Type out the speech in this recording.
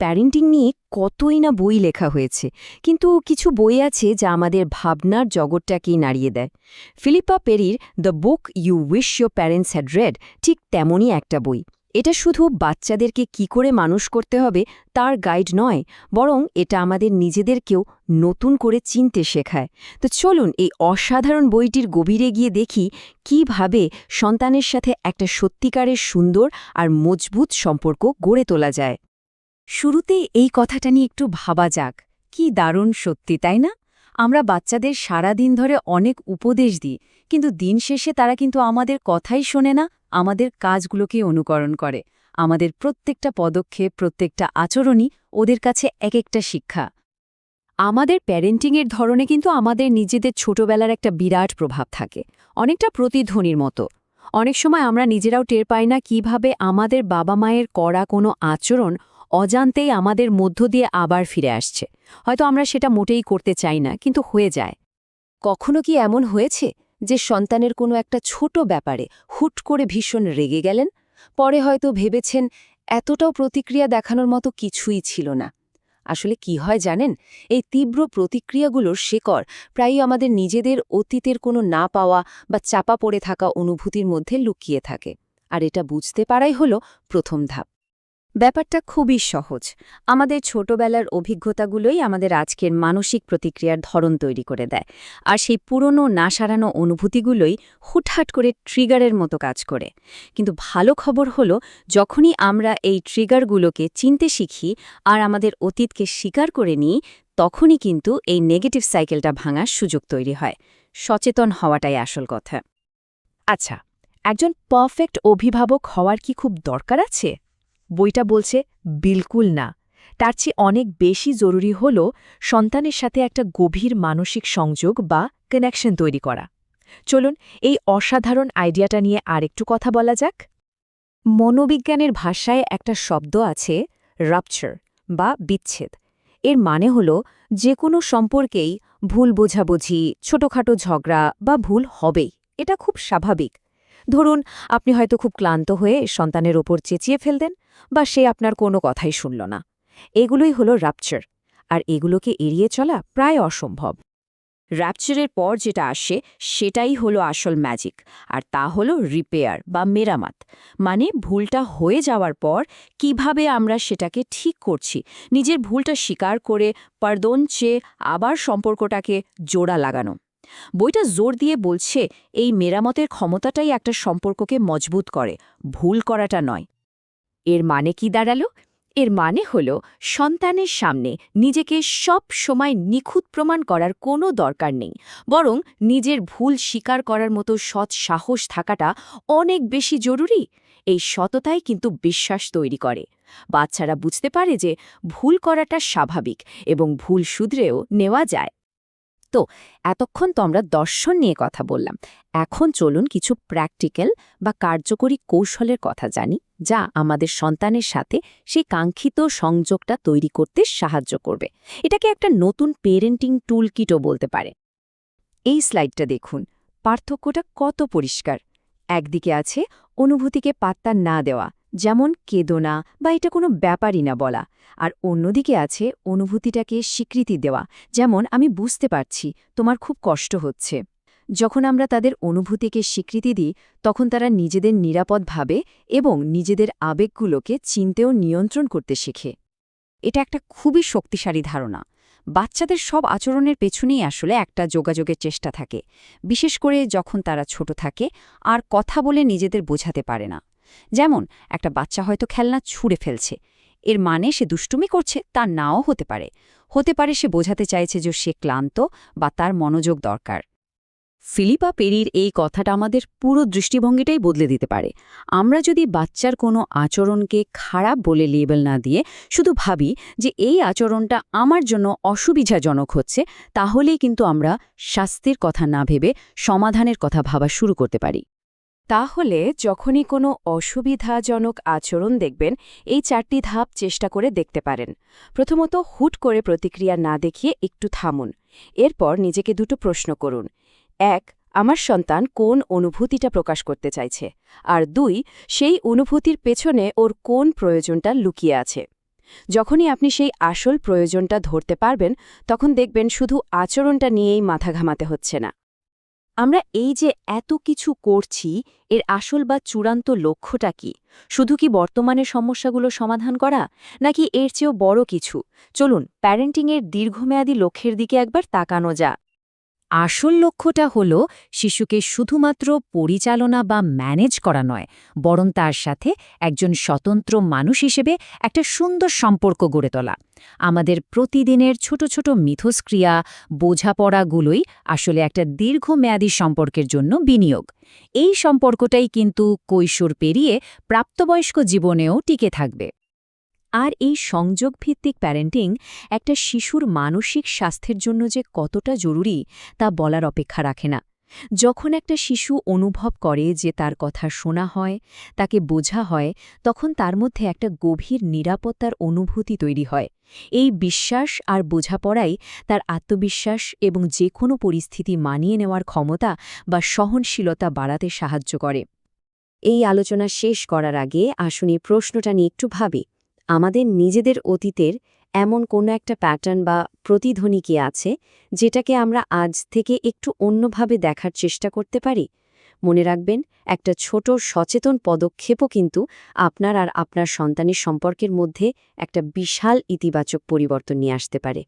Parenting নিয়ে কতই না বই লেখা হয়েছে। কিন্তু কিছু বই আছে যা আমাদের ভাবনার জগৎটাকেই নাড়িয়ে দেয়। Philippa পেরির the book you wish your parents had read ঠিক তেমনই একটা বই। এটা শুধু বাচ্চাদেরকে কি করে মানুষ করতে হবে তার গাইড নয়, বরং এটা আমাদের নিজেদেরকেও নতুন করে চিনতে শেখায়। তো চলুন এই অসাধারণ বইটির গভীরে গিয়ে দেখি কীভাবে সন্তানের সাথে একটা সত্যিকারের সুন্দর আর মজবুত সম্পর্ক গড়ে তোলা যায়। শুরুতে এই কথাটা নিয়ে একটু ভাবা যাক। কি দারুণ সত্যি, তাই না? আমরা বাচ্চাদের সারা দিন ধরে অনেক উপদেশ দিই, কিন্তু দিন শেষে তারা কিন্তু আমাদের কথাই শোনে না, আমাদের কাজগুলোকে অনুকরণ করে। আমাদের প্রত্যেকটা পদক্ষেপ, প্রত্যেকটা আচরণই ওদের কাছে এক একটা শিক্ষা। আমাদের প্যারেন্টিংয়ের ধরনে কিন্তু আমাদের নিজেদের ছোটবেলার একটা বিরাট প্রভাব থাকে, অনেকটা প্রতিধ্বনির মতো। অনেক সময় আমরা নিজেরাও টের পাই না কীভাবে আমাদের বাবা মায়ের করা কোনো আচরণ অজান্তেই আমাদের মধ্য দিয়ে আবার ফিরে আসছে। হয়তো আমরা সেটা মোটেই করতে চাই না, কিন্তু হয়ে যায়। কখনো কি এমন হয়েছে যে সন্তানের কোনো একটা ছোট ব্যাপারে হুট করে ভীষণ রেগে গেলেন? পরে হয়তো ভেবেছেন, এতটাও প্রতিক্রিয়া দেখানোর মতো কিছুই ছিল না। আসলে কি হয় জানেন? এই তীব্র প্রতিক্রিয়াগুলোর শেকড় প্রায়ই আমাদের নিজেদের অতীতের কোনো না পাওয়া বা চাপা পড়ে থাকা অনুভূতির মধ্যে লুকিয়ে থাকে। আর এটা বুঝতে পারাই হলো প্রথম ধাপ। ব্যাপারটা খুবই সহজ। আমাদের ছোটবেলার অভিজ্ঞতাগুলোই আমাদের আজকের মানসিক প্রতিক্রিয়ার ধরন তৈরি করে দেয়। আর সেই পুরনো না সারানো অনুভূতিগুলোই হুটহাট করে ট্রিগারের মতো কাজ করে। কিন্তু ভালো খবর হলো, যখনই আমরা এই ট্রিগারগুলোকে চিনতে শিখি আর আমাদের অতীতকে স্বীকার করে নিই, তখনই কিন্তু এই নেগেটিভ সাইকেলটা ভাঙার সুযোগ তৈরি হয়। সচেতন হওয়াটাই আসল কথা। আচ্ছা একজন পারফেক্ট অভিভাবক হওয়ার কি খুব দরকার আছে? বইটা বলছে, বিলকুল না। তার চেয়ে অনেক বেশি জরুরি হল সন্তানের সাথে একটা গভীর মানসিক সংযোগ বা কানেকশন তৈরি করা। চলুন এই অসাধারণ আইডিয়াটা নিয়ে আরেকটু কথা বলা যাক। মনোবিজ্ঞানের ভাষায় একটা শব্দ আছে রাপচার বা বিচ্ছেদ। এর মানে হল যে কোনো সম্পর্কেই ভুল বোঝাবুঝি, ছোটখাটো ঝগড়া বা ভুল হবেই। এটা খুব স্বাভাবিক। ধরুন, আপনি হয়তো খুব ক্লান্ত হয়ে সন্তানের ওপর চেঁচিয়ে ফেলতেন বা সে আপনার কোনো কথাই শুনল না। এগুলোই হলো র্যাপচার আর এগুলোকে এড়িয়ে চলা প্রায় অসম্ভব। র্যাপচারের পর যেটা আসে, সেটাই হলো আসল ম্যাজিক আর তা হলো রিপেয়ার বা মেরামাত মানে ভুলটা হয়ে যাওয়ার পর কীভাবে আমরা সেটাকে ঠিক করছি, নিজের ভুলটা স্বীকার করে পারদন চেয়ে আবার সম্পর্কটাকে জোড়া লাগানো। বইটা জোর দিয়ে বলছে, এই মেরামতের ক্ষমতাটাই একটা সম্পর্ককে মজবুত করে, ভুল করাটা নয়। এর মানে কি দাঁড়াল? এর মানে হল, সন্তানের সামনে নিজেকে সব সময় নিখুঁত প্রমাণ করার কোনো দরকার নেই, বরং নিজের ভুল স্বীকার করার মতো সৎ সাহস থাকাটা অনেক বেশি জরুরি। এই সততাই কিন্তু বিশ্বাস তৈরি করে। বাচ্চারা বুঝতে পারে যে, ভুল করাটা স্বাভাবিক এবং ভুল শুধরেও নেওয়া যায়। তো এতক্ষণ তো আমরা দর্শন নিয়ে কথা বললাম। এখন চলুন কিছু প্র্যাকটিক্যাল বা কার্যকরী কৌশলের কথা জানি, যা আমাদের সন্তানের সাথে সেই কাঙ্ক্ষিত সংযোগটা তৈরি করতে সাহায্য করবে। এটাকে একটা নতুন পেরেন্টিং টুল কিটও বলতে পারে। এই স্লাইডটা দেখুন। পার্থক্যটা কত পরিষ্কার। একদিকে আছে, অনুভূতিকে পাত্তা না দেওয়া। যেমন কেদোনা বা এটা কোনো ব্যাপারই না বলা। আর অন্যদিকে আছে অনুভূতিটাকে স্বীকৃতি দেওয়া। যেমন, আমি বুঝতে পারছি, তোমার খুব কষ্ট হচ্ছে। যখন আমরা তাদের অনুভূতিকে স্বীকৃতি দিই, তখন তারা নিজেদের নিরাপদ ভাবে এবং নিজেদের আবেগগুলোকে চিনতেও নিয়ন্ত্রণ করতে শেখে। এটা একটা খুবই শক্তিশালী ধারণা। বাচ্চাদের সব আচরণের পেছনেই আসলে একটা যোগাযোগের চেষ্টা থাকে। বিশেষ করে যখন তারা ছোট থাকে, আর কথা বলে নিজেদের বোঝাতে পারে না। যেমন, একটা বাচ্চা হয়তো খেলনা ছুঁড়ে ফেলছে। এর মানে সে দুষ্টুমি করছে তা নাও হতে পারে। হতে পারে সে বোঝাতে চাইছে যে সে ক্লান্ত বা তার মনোযোগ দরকার। ফিলিপা পেরির এই কথাটা আমাদের পুরো দৃষ্টিভঙ্গিটাই বদলে দিতে পারে। আমরা যদি বাচ্চার কোনো আচরণকে খারাপ বলে লেবেল না দিয়ে শুধু ভাবি যে এই আচরণটা আমার জন্য অসুবিধাজনক হচ্ছে, তাহলেই কিন্তু আমরা শাস্তির কথা না ভেবে সমাধানের কথা ভাবা শুরু করতে পারি। তাহলে যখনই কোনো অসুবিধাজনক আচরণ দেখবেন, এই চারটি ধাপ চেষ্টা করে দেখতে পারেন। প্রথমত হুট করে প্রতিক্রিয়া না দেখিয়ে একটু থামুন। এরপর নিজেকে দুটো প্রশ্ন করুন। এক, আমার সন্তান কোন অনুভূতিটা প্রকাশ করতে চাইছে? আর দুই, সেই অনুভূতির পেছনে ওর কোন প্রয়োজনটা লুকিয়ে আছে? যখনই আপনি সেই আসল প্রয়োজনটা ধরতে পারবেন, তখন দেখবেন শুধু আচরণটা নিয়েই মাথা ঘামাতে হচ্ছে না। আমরা এই যে এত কিছু করছি, এর আসল বা চূড়ান্ত লক্ষ্যটা কি? শুধু কি বর্তমানের সমস্যাগুলো সমাধান করা, নাকি এর চেয়েও বড় কিছু? চলুন প্যারেন্টিংয়ের দীর্ঘমেয়াদী লক্ষ্যের দিকে একবার তাকানো যা আসল লক্ষ্যটা হল শিশুকে শুধুমাত্র পরিচালনা বা ম্যানেজ করা নয়, বরং তার সাথে একজন স্বতন্ত্র মানুষ হিসেবে একটা সুন্দর সম্পর্ক গড়ে তোলা। আমাদের প্রতিদিনের ছোট ছোট মিথস্ক্রিয়া, বোঝাপড়াগুলোই আসলে একটা দীর্ঘমেয়াদী সম্পর্কের জন্য বিনিয়োগ। এই সম্পর্কটাই কিন্তু কৈশোর পেরিয়ে প্রাপ্তবয়স্ক জীবনেও টিকে থাকবে। আর এই সংযোগভিত্তিক প্যারেন্টিং একটা শিশুর মানসিক স্বাস্থ্যের জন্য যে কতটা জরুরি তা বলার অপেক্ষা রাখে না। যখন একটা শিশু অনুভব করে যে তার কথা শোনা হয়, তাকে বোঝা হয়, তখন তার মধ্যে একটা গভীর নিরাপত্তার অনুভূতি তৈরি হয়। এই বিশ্বাস আর বোঝাপড়াই তার আত্মবিশ্বাস এবং যে কোনো পরিস্থিতি মানিয়ে নেওয়ার ক্ষমতা বা সহনশীলতা বাড়াতে সাহায্য করে। এই আলোচনা শেষ করার আগে আসুনি প্রশ্নটা নিয়ে একটু ভাবি। আমাদের নিজেদের অতীতের এমন কোনো একটা প্যাটার্ন বা প্রতিধ্বনি কি আছে, যেটাকে আমরা আজ থেকে একটু অন্যভাবে দেখার চেষ্টা করতে পারি? মনে রাখবেন, একটা ছোট সচেতন পদক্ষেপও কিন্তু আপনার আর আপনার সন্তানের সম্পর্কের মধ্যে একটা বিশাল ইতিবাচক পরিবর্তন নিয়ে আসতে পারে।